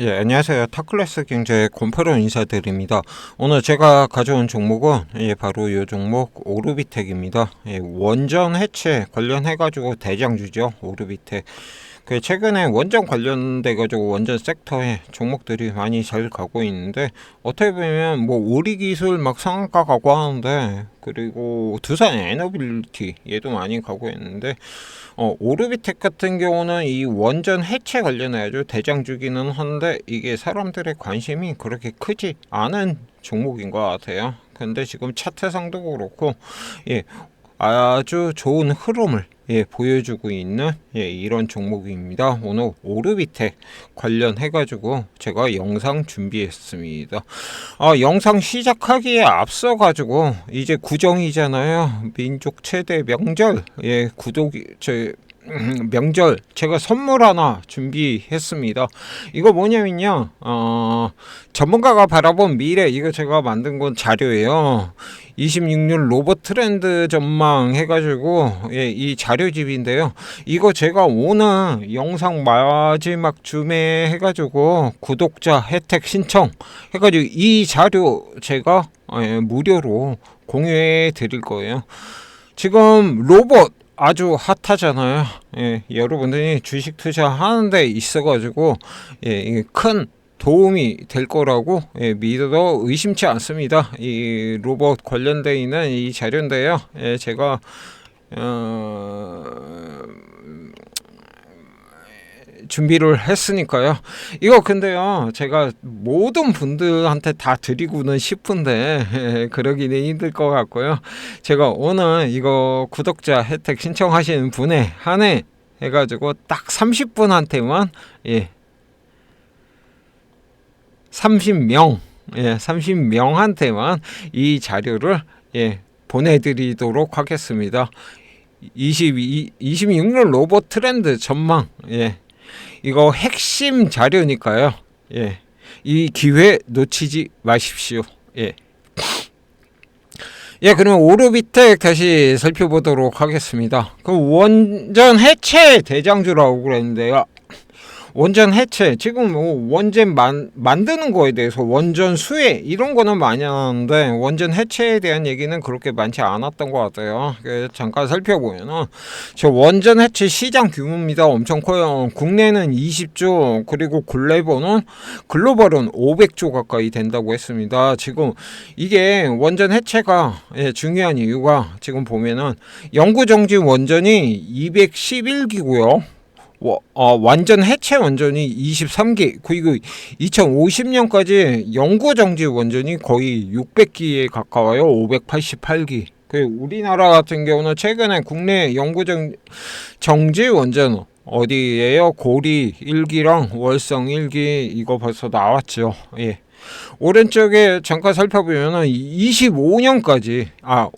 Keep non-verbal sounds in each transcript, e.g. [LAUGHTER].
예, 안녕하세요. 타클래스 경제 곰파로 인사드립니다. 오늘 제가 가져온 종목은 예, 바로 이 종목 오르비텍입니다. 예, 원전 해체 관련해가지고 대장주죠. 오르비텍. 그 최근에 원전 관련돼 가지고 원전 섹터에 종목들이 많이 잘 가고 있는데 어떻게 보면 뭐 우리 기술 막 상한가 가고 하는데 그리고 두산 에너빌리티 얘도 많이 가고 있는데 어 오르비텍 같은 경우는 이 원전 해체 관련해 가지고 대장주기는 한데 이게 사람들의 관심이 그렇게 크지 않은 종목인 것 같아요. 근데 지금 차트상도 그렇고 예 아주 좋은 흐름을 예, 보여주고 있는 예, 이런 종목입니다. 오늘 오르비텍 관련해 가지고 제가 영상 준비했습니다. 아, 영상 시작하기에 앞서 가지고 이제 구정이잖아요. 민족 최대 명절 예, 저 음, 명절 제가 선물 하나 준비했습니다. 이거 뭐냐면요. 어, 전문가가 바라본 미래 이거 제가 만든 건 자료예요. 26년 로봇 트렌드 전망 해가지고 예, 이 자료집인데요. 이거 제가 오늘 영상 마지막 줌에 해가지고 구독자 혜택 신청 해가지고 이 자료 제가 예, 무료로 공유해 드릴 거예요. 지금 로봇 아주 핫하잖아요. 예, 여러분들이 주식 투자하는 데 있어가지고 예, 큰 도움이 될 거라고 예, 믿어도 의심치 않습니다. 이 로봇 관련돼 있는 이 자료인데요. 예, 제가 어, 준비를 했으니까요. 이거 근데요, 제가 모든 분들한테 다 드리고는 싶은데 예, [LAUGHS] 그러기는 힘들 것 같고요. 제가 오늘 이거 구독자 혜택 신청하시는 분에 한해 해가지고 딱 30분한테만 예 30명 예 30명한테만 이 자료를 예 보내드리도록 하겠습니다. 22, 26년 로봇 트렌드 전망 예 이거 핵심 자료니까요. 예. 이 기회 놓치지 마십시오. 예. 예, 그러면 오르비텍 다시 살펴보도록 하겠습니다. 그 원전 해체 대장주라고 그랬는데요. 원전 해체 지금 뭐 원전 만, 만드는 거에 대해서 원전 수혜 이런 거는 많이 하는데 원전 해체에 대한 얘기는 그렇게 많지 않았던 것 같아요. 잠깐 살펴보면은 저 원전 해체 시장 규모입니다. 엄청 커요. 국내는 20조 그리고 글로벌은 글로벌은 500조 가까이 된다고 했습니다. 지금 이게 원전 해체가 예, 중요한 이유가 지금 보면은 영구 정지 원전이 211기고요. 어, 완전 해체 원전이 23기 그리고 2050년까지 영구 정지 원전이 거의 600기에 가까워요. 588기. 그 우리나라 같은 경우는 최근에 국내 영구 정지 원전 어디에요? 고리 1기랑 월성 1기 이거 벌써 나왔죠. 예. 오른쪽에 잠깐 살펴보면은 25년까지 아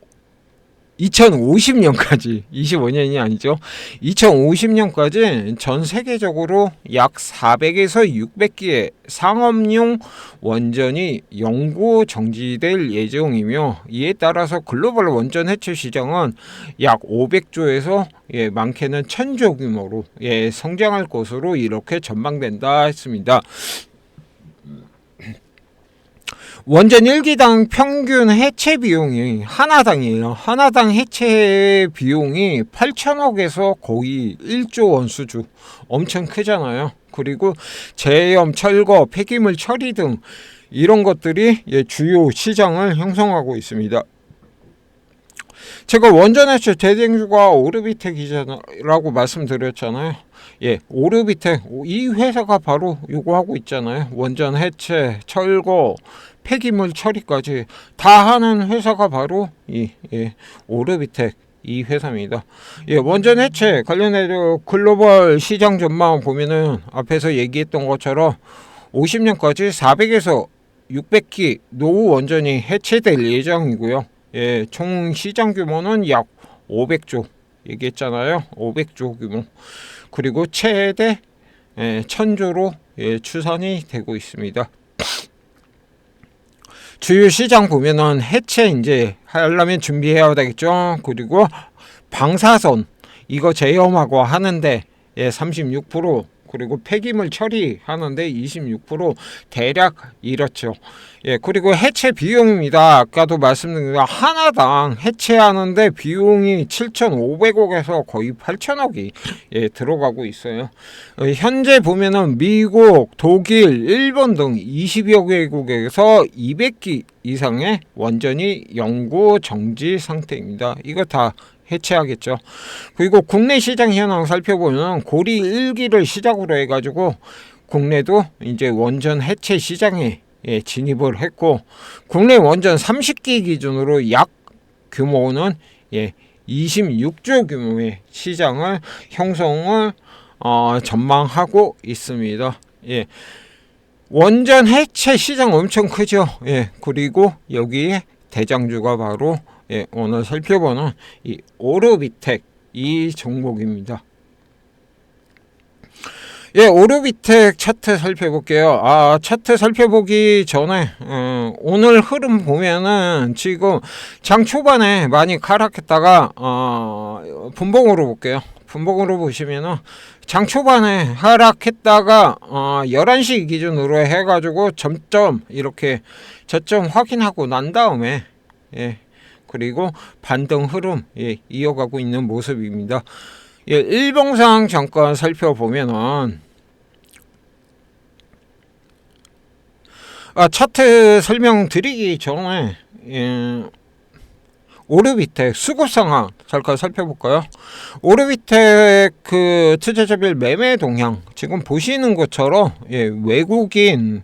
2050년까지 25년이 아니죠. 2050년까지 전 세계적으로 약 400에서 600개의 상업용 원전이 영구 정지될 예정이며 이에 따라서 글로벌 원전 해체 시장은 약 500조에서 예, 많게는 1000조 규모로 예, 성장할 것으로 이렇게 전망된다 했습니다. 원전 1기당 평균 해체 비용이 하나당이에요. 하나당 해체 비용이 8천억에서 거의 1조 원 수준. 엄청 크잖아요. 그리고 제염, 철거, 폐기물 처리 등 이런 것들이 예, 주요 시장을 형성하고 있습니다. 제가 원전 해체 대쟁주가 오르비텍 이라고 말씀드렸잖아요. 예, 오르비텍 이 회사가 바로 요거 하고 있잖아요. 원전 해체, 철거, 폐기물 처리까지 다 하는 회사가 바로 이 예, 오르비텍 이 회사입니다. 예, 원전 해체 관련해서 글로벌 시장 전망 보면은 앞에서 얘기했던 것처럼 50년까지 400에서 600기 노후 원전이 해체될 예정이고요. 예, 총 시장 규모는 약 500조 얘기했잖아요. 500조 규모. 그리고 최대 예, 1000조로 예, 추산이 되고 있습니다. 주요 시장 보면은 해체 이제 하려면 준비해야 되겠죠. 그리고 방사선 이거 제염하고 하는데 예, 36% 그리고 폐기물 처리하는데 26% 대략 잃었죠. 예, 그리고 해체 비용입니다. 아까도 말씀드린 거 하나당 해체하는데 비용이 7,500억에서 거의 8천억이 예, 들어가고 있어요. 어, 현재 보면은 미국, 독일, 일본 등 20여 개국에서 200기 이상의 원전이 연구 정지 상태입니다. 이거 다 해체하겠죠. 그리고 국내 시장 현황 살펴보면 고리 1기를 시작으로 해가지고 국내도 이제 원전 해체 시장에 예, 진입을 했고 국내 원전 30기 기준으로 약 규모는 예, 26조 규모의 시장을 형성을 어, 전망하고 있습니다. 예. 원전 해체 시장 엄청 크죠. 예. 그리고 여기에 대장주가 바로 예, 오늘 살펴보는 이 오르비텍 이 종목입니다. 예, 오르비텍 차트 살펴볼게요. 아, 차트 살펴보기 전에 어, 오늘 흐름 보면은 지금 장 초반에 많이 하락했다가 어, 분봉으로 볼게요. 분봉으로 보시면은 장 초반에 하락했다가 어, 11시 기준으로 해가지고 점점 이렇게 저점 확인하고 난 다음에 예, 그리고 반등 흐름 예, 이어가고 있는 모습입니다. 예, 일봉상 잠깐 살펴보면은 아, 차트 설명드리기 전에 예, 오르비텍 수급 상황 잠깐 살펴볼까요? 오르비텍 그 투자자별 매매 동향 지금 보시는 것처럼 예, 외국인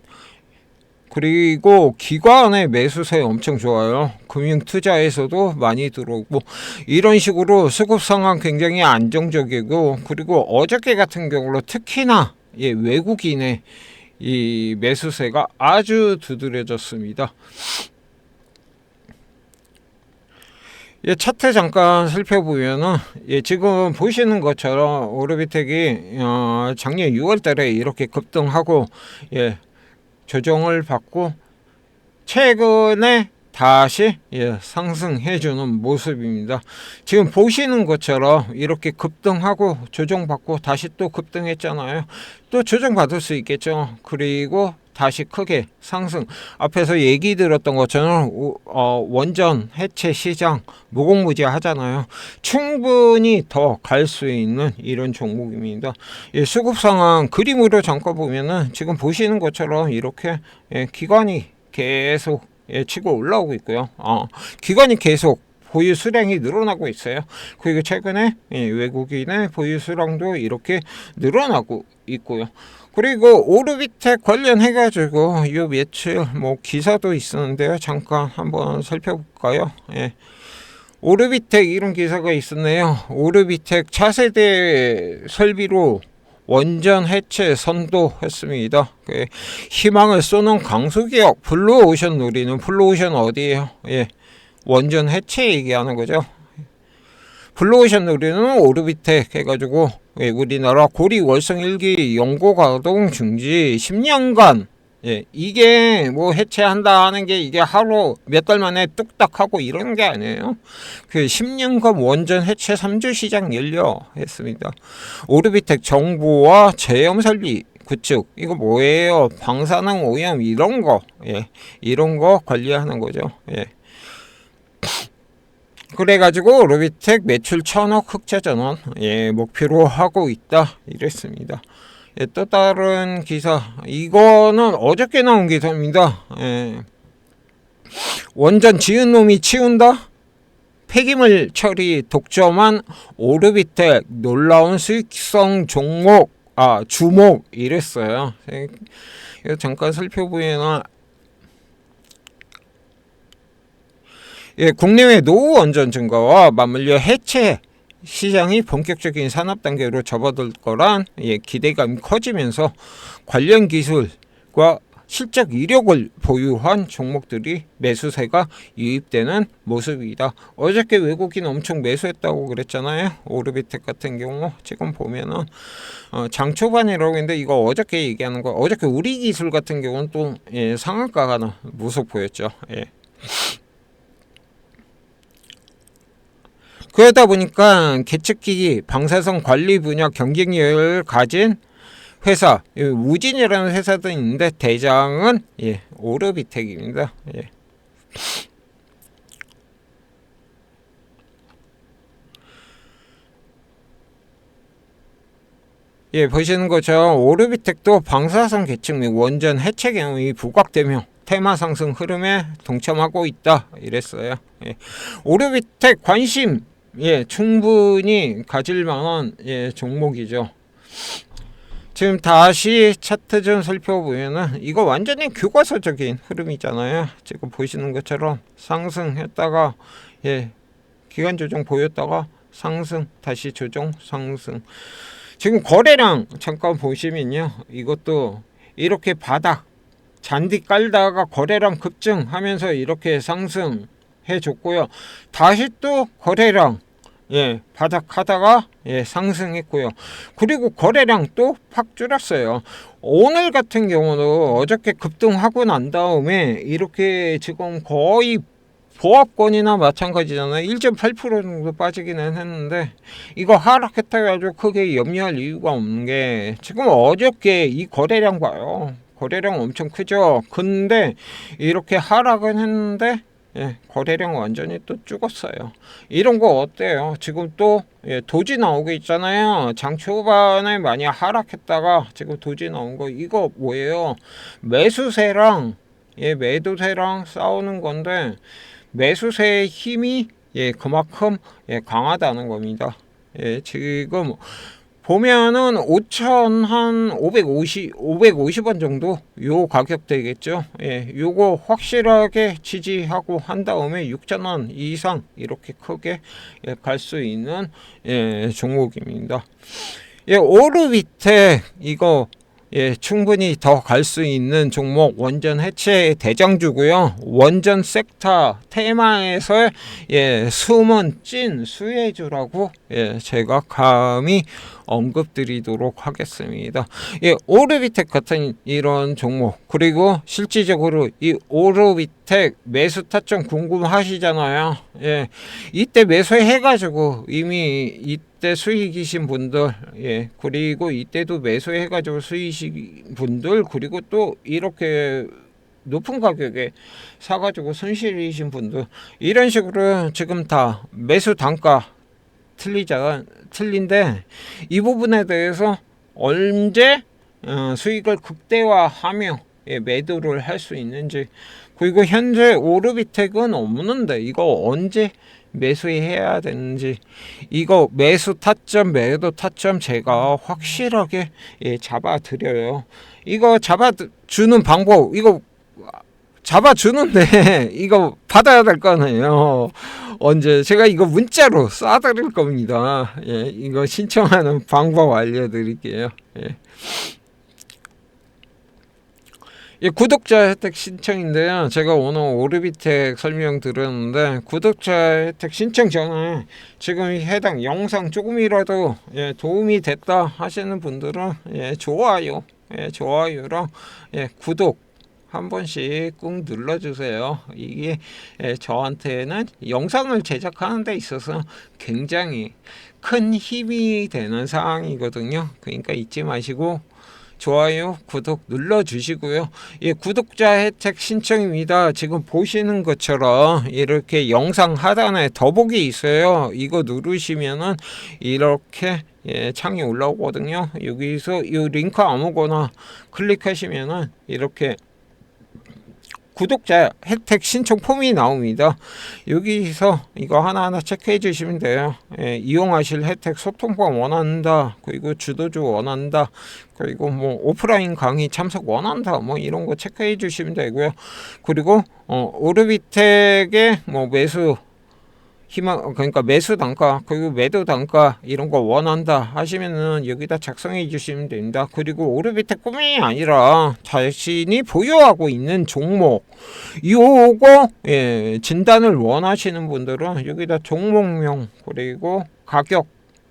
그리고 기관의 매수세 엄청 좋아요. 금융 투자에서도 많이 들어오고 이런 식으로 수급 상황 굉장히 안정적이고 그리고 어저께 같은 경우로 특히나 예, 외국인의 이 매수세가 아주 두드려졌습니다. 예, 차트 잠깐 살펴보면은 예, 지금 보시는 것처럼 오르비텍이 어, 작년 6월달에 이렇게 급등하고 예, 조정을 받고 최근에 다시 예, 상승해주는 모습입니다. 지금 보시는 것처럼 이렇게 급등하고 조정받고 다시 또 급등했잖아요. 또 조정받을 수 있겠죠. 그리고 다시 크게 상승. 앞에서 얘기 들었던 것처럼 어, 원전 해체 시장 무공무지 하잖아요. 충분히 더 갈 수 있는 이런 종목입니다. 예, 수급 상황 그림으로 잠깐 보면은 지금 보시는 것처럼 이렇게 예, 기관이 계속 예, 치고 올라오고 있고요. 어, 기관이 계속 보유 수량이 늘어나고 있어요. 그리고 최근에 예, 외국인의 보유 수량도 이렇게 늘어나고 있고요. 그리고 오르비텍 관련해가지고 이 며칠 뭐 기사도 있었는데요. 잠깐 한번 살펴볼까요? 예. 오르비텍 이런 기사가 있었네요. 오르비텍 차세대 설비로 원전 해체 선도했습니다. 그 희망을 쏘는 강수기업 블루오션 누리는 블루오션 어디에요? 예. 원전 해체 얘기하는 거죠. 블루오션 누리는 오르비텍 해가지고 예, 우리나라 고리 월성 1기 연고 가동 중지 10년간 예, 이게 뭐 해체한다 하는 게 이게 하루 몇 달 만에 뚝딱 하고 이런 게 아니에요. 그 10년간 원전 해체 3주 시장 열려 했습니다. 오르비텍 정보와 제염 설비 구축 이거 뭐예요? 방사능 오염 이런 거 예, 이런 거 관리하는 거죠. 예. 그래가지고 로비텍 매출 천억 흑자 전원 예, 목표로 하고 있다 이랬습니다. 예, 또 다른 기사 이거는 어저께 나온 기사입니다. 예. 원전 지은 놈이 치운다. 폐기물 처리 독점한 오르비텍 놀라운 수익성 종목 아 주목 이랬어요. 예, 잠깐 살펴보면 예, 국내외 노후 원전 증가와 맞물려 해체 시장이 본격적인 산업 단계로 접어들 거란 예, 기대감이 커지면서 관련 기술과 실적 이력을 보유한 종목들이 매수세가 유입되는 모습이다. 어저께 외국인 엄청 매수했다고 그랬잖아요. 오르비텍 같은 경우 지금 보면은 어, 장 초반이라고 했는데 이거 어저께 얘기하는 거 어저께 우리 기술 같은 경우는 또 예, 상한가가 모습 보였죠. 예. 그러다 보니까 계측기기 방사성 관리 분야 경쟁력을 가진 회사 예, 우진이라는 회사도 있는데 대장은 예, 오르비텍입니다. 예. 예, 보시는 것처럼 오르비텍도 방사선 계층 및 원전 해체 경험이 부각되며 테마 상승 흐름에 동참하고 있다 이랬어요. 예. 오르비텍 관심 예, 충분히 가질 만한 예, 종목이죠. 지금 다시 차트 좀 살펴보면은 이거 완전히 교과서적인 흐름이잖아요. 지금 보시는 것처럼 상승했다가 예, 기간 조정 보였다가 상승 다시 조정 상승. 지금 거래량 잠깐 보시면요. 이것도 이렇게 바닥 잔디 깔다가 거래량 급증하면서 이렇게 상승해 줬고요. 다시 또 거래량 예, 바닥하다가 예, 상승했고요. 그리고 거래량 또팍 줄었어요. 오늘 같은 경우는 어저께 급등하고 난 다음에 이렇게 지금 거의 보합권이나 마찬가지잖아요. 1.8% 정도 빠지기는 했는데 이거 하락했다 가지고 크게 염려할 이유가 없는 게 지금 어저께 이 거래량 봐요. 거래량 엄청 크죠. 근데 이렇게 하락은 했는데 예, 거래량 완전히 또 죽었어요. 이런 거 어때요? 지금 또 예, 도지 나오고 있잖아요. 장 초반에 많이 하락했다가 지금 도지 나온 거 이거 뭐예요? 매수세랑 예, 매도세랑 싸우는 건데 매수세의 힘이 예, 그만큼 예, 강하다는 겁니다. 예, 지금 보면은 5천 한 550, 550원 정도 요 가격 되겠죠. 예, 요거 확실하게 지지하고 한 다음에 6천 원 이상 이렇게 크게 예, 갈 수 있는 예, 종목입니다. 예, 오르비텍 이거 예, 충분히 더 갈 수 있는 종목 원전 해체 대장주고요. 원전 섹터 테마에서 예, 숨은 찐 수혜주라고 예, 제가 감히 언급드리도록 하겠습니다. 예, 오르비텍 같은 이런 종목 그리고 실질적으로 이 오르비텍 매수 타점 궁금하시잖아요. 예, 이때 매수해가지고 이미 이 때 수익이신 분들, 예, 그리고 이때도 매수해가지고 수익이신 분들, 그리고 또 이렇게 높은 가격에 사가지고 손실이신 분들 이런 식으로 지금 다 매수 단가 틀리자 틀린데 이 부분에 대해서 언제 어, 수익을 극대화하며 예, 매도를 할 수 있는지 그리고 현재 오르비텍은 없는데 이거 언제 매수해야 되는지 이거 매수 타점 매도 타점 제가 확실하게 예, 잡아 드려요 이거 잡아 주는 방법 이거 잡아 주는데 [LAUGHS] 이거 받아야 될 거네요 언제 제가 이거 문자로 쏴드릴 겁니다. 예, 이거 신청하는 방법 알려드릴게요. 예. 예, 구독자 혜택 신청인데요. 제가 오늘 오르비텍 설명 들었는데 구독자 혜택 신청 전에 지금 해당 영상 조금이라도 예, 도움이 됐다 하시는 분들은 예, 좋아요, 예, 좋아요랑 예, 구독 한 번씩 꾹 눌러주세요. 이게 저한테는 영상을 제작하는 데 있어서 굉장히 큰 힘이 되는 상황이거든요. 그러니까 잊지 마시고 좋아요, 구독 눌러 주시고요. 예, 구독자 혜택 신청입니다. 지금 보시는 것처럼 이렇게 영상 하단에 더보기 있어요. 이거 누르시면은 이렇게 예, 창이 올라오거든요. 여기서 이 링크 아무거나 클릭하시면은 이렇게 구독자 혜택 신청 폼이 나옵니다. 여기서 이거 하나하나 체크해 주시면 돼요. 예, 이용하실 혜택 소통방 원한다. 그리고 주도주 원한다. 그리고 뭐 오프라인 강의 참석 원한다. 뭐 이런 거 체크해 주시면 되고요. 그리고 어, 오르비텍의 뭐 매수 희망 그러니까 매수 단가 그리고 매도 단가 이런 거 원한다 하시면은 여기다 작성해 주시면 됩니다. 그리고 오르비텍뿐이 아니라 자신이 보유하고 있는 종목 요거 예, 진단을 원하시는 분들은 여기다 종목명 그리고 가격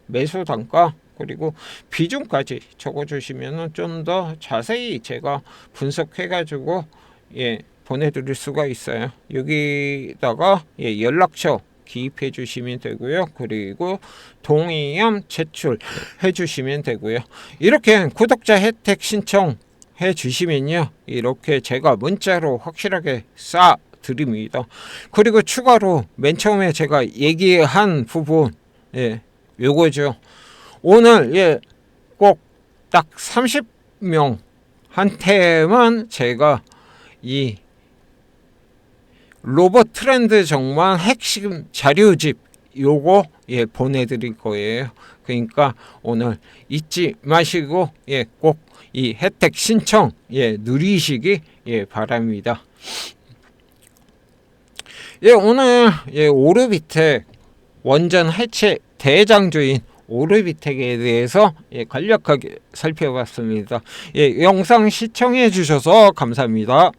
매수 단가 그리고 비중까지 적어주시면은 좀 더 자세히 제가 분석해가지고 예 보내드릴 수가 있어요. 여기다가 예, 연락처 기입해 주시면 되고요. 그리고 동의함 제출해 주시면 되고요. 이렇게 구독자 혜택 신청 해 주시면요. 이렇게 제가 문자로 확실하게 쏴 드립니다. 그리고 추가로 맨 처음에 제가 얘기한 부분 예, 요거죠. 오늘 예, 꼭 딱 30명 한테만 제가 이 로봇 트렌드 정말 핵심 자료집 요거 예 보내드릴 거예요. 그러니까 오늘 잊지 마시고 예 꼭 이 혜택 신청 예 누리시기 예 바랍니다. 예 오늘 예 오르비텍 원전 해체 대장주인 오르비텍에 대해서 예, 간략하게 살펴봤습니다. 예, 영상 시청해 주셔서 감사합니다.